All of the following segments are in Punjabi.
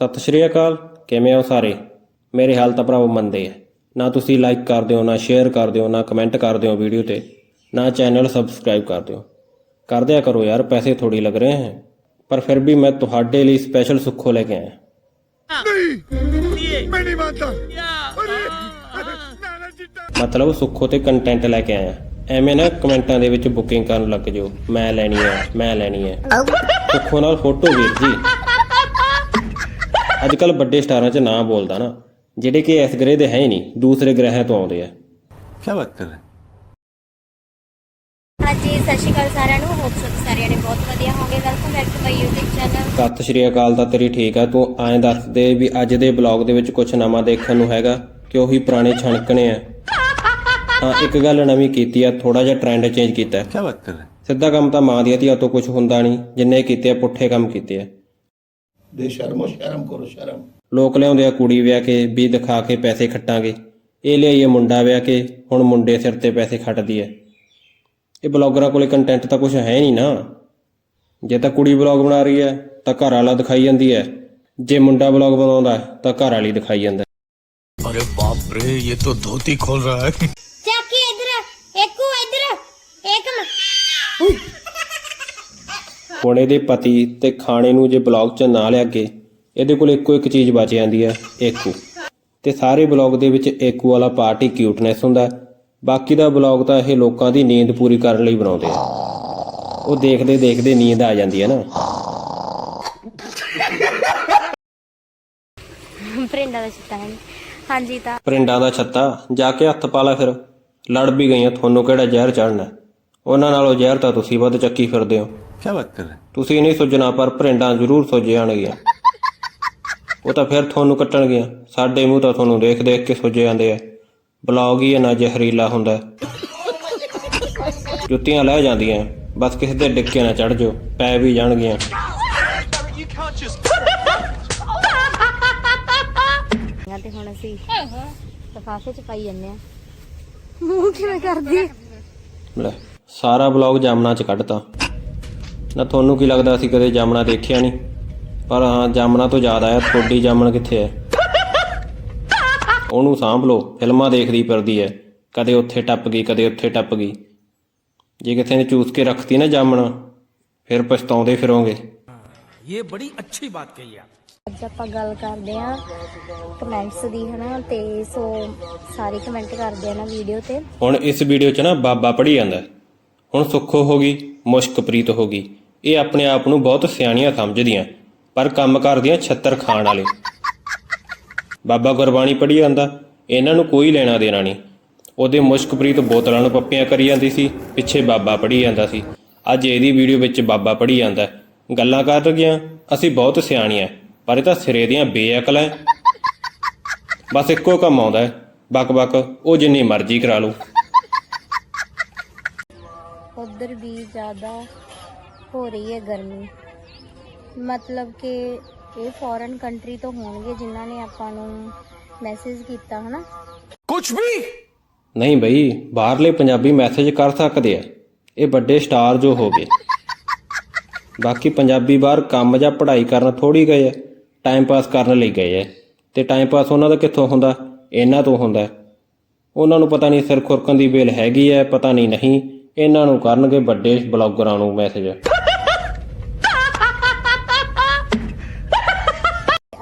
ਸਤਿ ਸ਼੍ਰੀ ਅਕਾਲ ਕਿਵੇਂ ਹੋ ਸਾਰੇ? ਮੇਰੇ ਹਾਲ ਤਾਂ ਭਰਾਵੋ ਮੰਦੇ ਹੈ ਨਾ ਤੁਸੀਂ ਲਾਈਕ ਕਰ ਦਿਓ ਨਾ ਸ਼ੇਅਰ ਕਰ ਦਿਓ ਨਾ ਕਮੈਂਟ ਕਰ ਦਿਓ ਵੀਡੀਓ ਤੇ ਨਾ ਚੈਨਲ ਸਬਸਕ੍ਰਾਈਬ ਕਰਦੇ ਹੋ ਕਰਦਿਆ ਕਰੋ ਯਾਰ ਪੈਸੇ ਥੋੜੀ ਲੱਗ ਰਹੇ ਹਨ ਪਰ ਫਿਰ ਵੀ ਮੈਂ ਤੁਹਾਡੇ ਲਈ ਸਪੈਸ਼ਲ ਸੁੱਖੋ ਲੈ ਕੇ ਆਇਆ। ਨਹੀਂ ਮਤਲਬ ਸੁੱਖੋ ਤੇ ਕੰਟੈਂਟ ਲੈ ਕੇ ਆਇਆ। ਐਵੇਂ ਨਾ ਕਮੈਂਟਾਂ ਦੇ ਵਿੱਚ ਬੁਕਿੰਗ ਕਰਨ ਲੱਗ ਜਾਓ। ਮੈਂ ਲੈਣੀ ਹੈ ਮੈਂ ਲੈਣੀ ਹੈ। ਸੁੱਖੋ ਨਾਲ ਫੋਟੋ ਵੀਰ ਜੀ। ਅੱਜ ਕੱਲ ਵੱਡੇ ਸਟਾਰਾਂ 'ਚ ਨਾਂ ਬੋਲਦਾ ਨਾ। ਜਿਹੜੇ ਕਿ ਇਸ ਗ੍ਰਹਿ ਦੇ ਹੈ ਨਹੀਂ ਦੂਸਰੇ ਗ੍ਰਹਿ ਤੋਂ ਆਉਂਦੇ ਆ। ਕੀ ਬਾਤ ਕਰ ਰਹੇ ਹਾਂਜੀ ਸਤਿ ਸ਼੍ਰੀ ਅਕਾਲ ਸਾਰਿਆਂ ਨੂੰ। ਹੋਪ ਸੋ ਸਾਰਿਆਂ ਨੇ ਬਹੁਤ ਵਧੀਆ ਹੋਗੇ welcome back to my YouTube channel Sat Sri Akal ਤਾਂ ਤੇਰੀ ਠੀਕ ਆ। ਤੂੰ ਆਏ ਦੱਸ ਦੇ ਵੀ ਅੱਜ ਦੇ ਬਲੌਗ ਦੇ ਵਿੱਚ ਕੁਝ ਨਵਾਂ ਦੇਖਣ ਨੂੰ ਹੈਗਾ ਕਿ ਉਹੀ ਪੁਰਾਣੇ ਛਣਕਣੇ ਆ। ਹਾਂ ਇੱਕ ਗੱਲ ਨਵੀਂ ਕੀਤੀ ਆ ਥੋੜਾ ਜਿਹਾ ਟ੍ਰੈਂਡ ਚੇਂਜ ਕੀਤਾ। ਕੀ ਬਾਤ ਕਰ ਰਹੇ ਸਿੱਧਾ ਕੰਮ ਤਾਂ ਮਾਂ ਦੀਆਂ ਧੀਆਂ ਤੋਂ ਕੁਝ ਹੁੰਦਾ ਨਹੀਂ ਜਿੰਨੇ ਕੀਤੇ ਆ ਪੁੱਠੇ ਕੰਮ ਕੀਤੇ ਆ। ਦੇ ਸ਼ਰਮੋ ਸ਼ਰਮ ਕਰੋ ਸ਼ਰਮ। ਲੋਕ ਲਿਆਉਂਦੇ ਆ ਕੁੜੀ ਵਿਆਹ ਕੇ ਵੀ ਦਿਖਾ ਕੇ ਪੈਸੇ ਖੱਟਾਂਗੇ। ਇਹ ਲਿਆਈਏ ਮੁੰਡਾ ਵਿਆਹ ਕੇ ਹੁਣ ਮੁੰਡੇ ਸਿਰ ਤੇ ਪੈਸੇ ਖੱਟਦੀ ਐ। ਇਹ ਬਲੌਗਰਾਂ ਕੋਲੇ ਕੰਟੈਂਟ ਤਾਂ ਕੁਝ ਹੈ ਨਹੀਂ ਨਾ। ਜੇ ਤਾਂ ਕੁੜੀ ਬਲੌਗ ਬਣਾ ਰਹੀ ਐ ਤਾਂ ਘਰ ਵਾਲਾ ਦਿਖਾਈ ਜਾਂਦੀ ਐ। ਜੇ ਮੁੰਡਾ ਬਲੌਗ ਬਣਾਉਂਦਾ ਤਾਂ ਘਰ ਵਾਲੀ ਦਿਖਾਈ ਜਾਂਦਾ ਅਰੇ ਬਾਪ ਰੇ ਇਹ ਤਾਂ ਧੋਤੀ ਖੋਲ ਰਹਾ ਹੈ। ਹੁਣ ਇਹਦੇ ਪਤੀ ਤੇ ਖਾਣੇ ਨੂੰ ਜੇ ਬਲੌਗ 'ਚ ਨਾ ਲਿਆ ਕੇ ਇਹਦੇ ਕੋਲ ਇੱਕੋ ਇੱਕ ਚੀਜ਼ ਬਚ ਜਾਂਦੀ ਹੈ ਏਕੂ। ਤੇ ਸਾਰੇ ਬਲੌਗ ਦੇ ਵਿੱਚ ਏਕੂ ਵਾਲਾ ਪਾਰਟ ਹੀ ਕਿਊਟਨੈਸ ਹੁੰਦਾ। ਬਾਕੀ ਦਾ ਬਲੌਗ ਤਾਂ ਇਹ ਲੋਕਾਂ ਦੀ ਨੀਂਦ ਪੂਰੀ ਕਰਨ ਲਈ ਬਣਾਉਂਦੇ ਆ। ਉਹ ਦੇਖਦੇ ਦੇਖਦੇ ਨੀਂਦ ਆ ਜਾਂਦੀ ਹੈ ਨਾ। ਪ੍ਰਿੰਡਾ ਦਾ ਚਿੱਟਾ ਹੈ ਹਾਂਜੀ ਤਾਂ। ਪਰਿੰਡਾਂ ਦਾ ਛੱਤਾ ਜਾ ਕੇ ਹੱਥ ਪਾ ਲੈ ਫਿਰ। ਲੜ ਵੀ ਗਈਆਂ ਤੁਹਾਨੂੰ ਕਿਹੜਾ ਜ਼ਹਿਰ ਚੜਨਾ ਉਹਨਾਂ ਨਾਲੋਂ ਜ਼ਹਿਰ ਤਾਂ ਤੁਸੀਂ ਵੱਧ ਚੱਕੀ ਫਿਰਦੇ ਹੋ। ਕੀ ਬਾਤ ਕਰ ਰਹੇ ਤੁਸੀਂ ਨਹੀਂ ਸੋਚਣਾ ਪਰ ਭਰਿੰਡਾਂ ਜ਼ਰੂਰ ਸੋਚ ਜਾਣਗੀਆਂ ਉਹ ਤਾਂ ਫਿਰ ਤੁਹਾਨੂੰ ਕੱਟਣਗੀਆਂ। ਸਾਡੇ ਮੂੰਹ ਤਾਂ ਤੁਹਾਨੂੰ ਦੇਖ ਦੇਖ ਕੇ ਸੋਚ ਜਾਂਦੇ ਆ। ਬਲੌਗ ਹੀ ਨਾ ਜ਼ਹਿਰੀਲਾ ਹੁੰਦਾ ਜੁੱਤੀਆਂ ਲੈ ਜਾਂਦੀਆਂ। ਬਸ ਕਿਸੇ ਦੇ ਡਿੱਕੇ ਨਾ ਚੜ ਜਾਓ। ਪੈ ਵੀ ਜਾਣਗੀਆਂ। ਚ ਪਾਈ ਜੰਨੇ ਸਾਰਾ ਬਲੌਗ ਜਾਮਨਾ ਚ ਕੱਢਤਾ। ਨਾ ਤੁਹਾਨੂੰ ਕੀ ਲੱਗਦਾ ਅਸੀਂ ਕਦੇ ਜਾਮਣਾ ਦੇਖਿਆ ਨਹੀਂ? ਪਰ ਹਾਂ ਜਾਮਣਾ ਤੋਂ ਜ਼ਿਆਦਾ ਹੈ ਤੁਹਾਡੀ ਜਾਮਣ ਕਿੱਥੇ ਹੈ? ਉਹਨੂੰ ਸਾਂਭ ਲਓ ਫਿਲਮਾਂ ਦੇਖਦੀ ਫਿਰਦੀ ਹੈ। ਕਦੇ ਉੱਥੇ ਟੱਪ ਗਈ ਕਦੇ ਉੱਥੇ ਟੱਪ ਗਈ। ਜੇ ਕਿਸੇ ਨੇ ਚੂਸ ਕੇ ਰੱਖਤੀ ਨਾ ਜਾਮਣਾ ਫਿਰ ਪਛਤਾਉਂਦੇ ਫਿਰੋਗੇ। ਇਹ ਬੜੀ ਅੱਛੀ ਬਾਤ ਕਹੀ ਆ। ਅੱਜ ਆਪਾਂ ਗੱਲ ਕਰਦੇ ਆ ਕਮੈਂਟਸ ਦੀ ਹਨਾ? ਤੇ ਸੋ ਸਾਰੇ ਕਮੈਂਟ ਕਰਦੇ ਆ ਨਾ ਵੀਡੀਓ ਤੇ। ਹੁਣ ਇਸ ਵੀਡੀਓ 'ਚ ਨਾ ਬਾਬਾ ਪੜੀ ਜਾਂਦਾ। ਹੁਣ ਸੁੱਖੋ ਹੋ ਗਈ ਮੁਸ਼ਕਪ੍ਰੀਤ ਹੋ ਗਈ। ਇਹ ਆਪਣੇ ਆਪ ਨੂੰ ਬਹੁਤ ਸਿਆਣੀਆਂ ਸਮਝਦੀਆਂ, ਪਰ ਕੰਮ ਕਰਦੀਆਂ ਛੱਤਰ ਖਾਣ ਵਾਲੇ। ਬਾਬਾ ਗੁਰਬਾਣੀ ਪੜ੍ਹੀ ਜਾਂਦਾ, ਇਹਨਾਂ ਨੂੰ ਕੋਈ ਲੈਣਾ ਦੇਣਾ ਨਹੀਂ। ਉਹਦੇ ਮੁਸ਼ਕਪ੍ਰੀਤ ਬੋਤਲਾਂ ਨੂੰ ਪੱਪੀਆਂ ਕਰੀ ਜਾਂਦੀ ਸੀ, ਪਿੱਛੇ ਬਾਬਾ ਪੜ੍ਹੀ ਜਾਂਦਾ ਸੀ। ਅੱਜ ਇਹਦੀ ਵੀਡੀਓ ਵਿੱਚ ਬਾਬਾ ਪੜ੍ਹੀ ਜਾਂਦਾ ਗੱਲਾਂ ਕਰ ਰਗੀਆਂ ਅਸੀਂ ਬਹੁਤ ਸਿਆਣੀਆਂ ਪਰ ਇਹ ਤਾਂ ਸਿਰੇ ਦੀਆਂ ਬੇਅਕਲ ਐ ਬਸ ਇੱਕੋ ਕੰਮ ਆਉਂਦਾ ਹੈ। ਬਕ ਬਕ, ਉਹ ਜਿੰਨੀ ਮਰਜ਼ੀ ਕਰਾ ਲਓ। ਉਧਰ ਵੀ ਜ਼ਿਆਦਾ ਹੋ ਰਹੀ ਹੈ ਗਰਮੀ ਮਤਲਬ ਕਿ ਇਹ ਫੋਰਨ ਕੰਟਰੀ ਤੋਂ ਹੋਣਗੇ ਜਿਨ੍ਹਾਂ ਨੇ ਆਪਾਂ ਨੂੰ ਮੈਸੇਜ ਕੀਤਾ ਹਨਾ कुछ भी ਨਹੀਂ ਬਈ ਬਾਹਰਲੇ ਪੰਜਾਬੀ ਮੈਸੇਜ ਕਰ ਸਕਦੇ ਆ ਇਹ ਵੱਡੇ ਸਟਾਰ ਜੋ ਹੋ ਗਏ ਬਾਕੀ ਪੰਜਾਬੀ ਬਾਹਰ ਕੰਮ ਜਾਂ ਪੜ੍ਹਾਈ ਕਰਨ ਥੋੜੀ ਗਏ ਆ ਟਾਈਮ ਪਾਸ ਕਰਨ ਲਈ ਗਏ ਆ ਤੇ ਟਾਈਮ ਪਾਸ ਉਹਨਾਂ ਦਾ ਕਿੱਥੋਂ ਹੁੰਦਾ ਇਹਨਾਂ ਤੋਂ ਹੁੰਦਾ ਉਹਨਾਂ ਨੂੰ ਪਤਾ ਨਹੀਂ ਸਿਰ ਖੁਰਕਣ ਦੀ ਵੇਲ ਹੈਗੀ ਹੈ ਪਤਾ ਨਹੀਂ ਨਹੀਂ ਇਹਨਾਂ ਨੂੰ ਕਰਨਗੇ ਵੱਡੇ ਬਲੌਗਰਾਂ ਨੂੰ ਮੈਸੇਜ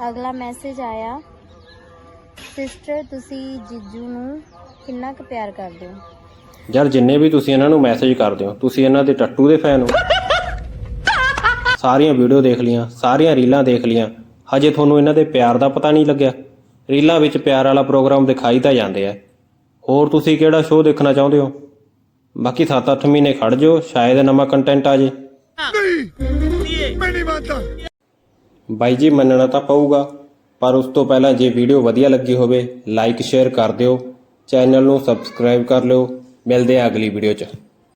ਅਗਲਾ ਮੈਸੇਜ ਆਇਆ ਸਿਸਟਰ ਤੁਸੀਂ ਜੀਜੂ ਨੂੰ ਕਿੰਨਾ ਕੁ ਪਿਆਰ ਕਰਦੇ ਹੋ? ਯਾਰ ਜਿੰਨੇ ਵੀ ਤੁਸੀਂ ਇਹਨਾਂ ਨੂੰ ਮੈਸੇਜ ਕਰਦੇ ਹੋ ਤੁਸੀਂ ਇਹਨਾਂ ਦੇ ਟੱਟੂ ਦੇ ਫੈਨ ਹੋ। ਸਾਰੀਆਂ ਵੀਡੀਓ ਦੇਖ ਲੀਆਂ ਸਾਰੀਆਂ ਰੀਲਾਂ ਦੇਖ ਲੀਆਂ ਹਜੇ ਤੁਹਾਨੂੰ ਇਹਨਾਂ ਦੇ ਪਿਆਰ ਦਾ ਪਤਾ ਨਹੀਂ ਲੱਗਿਆ। ਰੀਲਾਂ ਵਿੱਚ ਪਿਆਰ ਵਾਲਾ ਪ੍ਰੋਗਰਾਮ ਦਿਖਾਈ ਤਾਂ ਜਾਂਦੇ ਆ। ਹੋਰ ਤੁਸੀਂ ਕਿਹੜਾ ਸ਼ੋਅ ਦੇਖਣਾ ਚਾਹੁੰਦੇ ਹੋ? ਬਾਕੀ 7-8 ਮਹੀਨੇ ਖੜ ਜਾਓ ਸ਼ਾਇਦ ਨਵਾਂ ਕੰਟੈਂਟ ਆ ਜੇ। ਮੈਂ ਨਹੀਂ ਮੰਨਦਾ ਬਾਈ ਜੀ ਮੰਨਣਾ ਤਾਂ ਪਊਗਾ ਪਰ ਉਸ ਤੋਂ ਪਹਿਲਾਂ ਜੇ ਵੀਡੀਓ ਵਧੀਆ ਲੱਗੀ ਹੋਵੇ ਲਾਈਕ ਸ਼ੇਅਰ ਕਰ ਦਿਓ। ਚੈਨਲ ਨੂੰ ਸਬਸਕ੍ਰਾਈਬ ਕਰ ਲਿਓ। ਮਿਲਦੇ ਆ ਅਗਲੀ ਵੀਡੀਓ 'ਚ।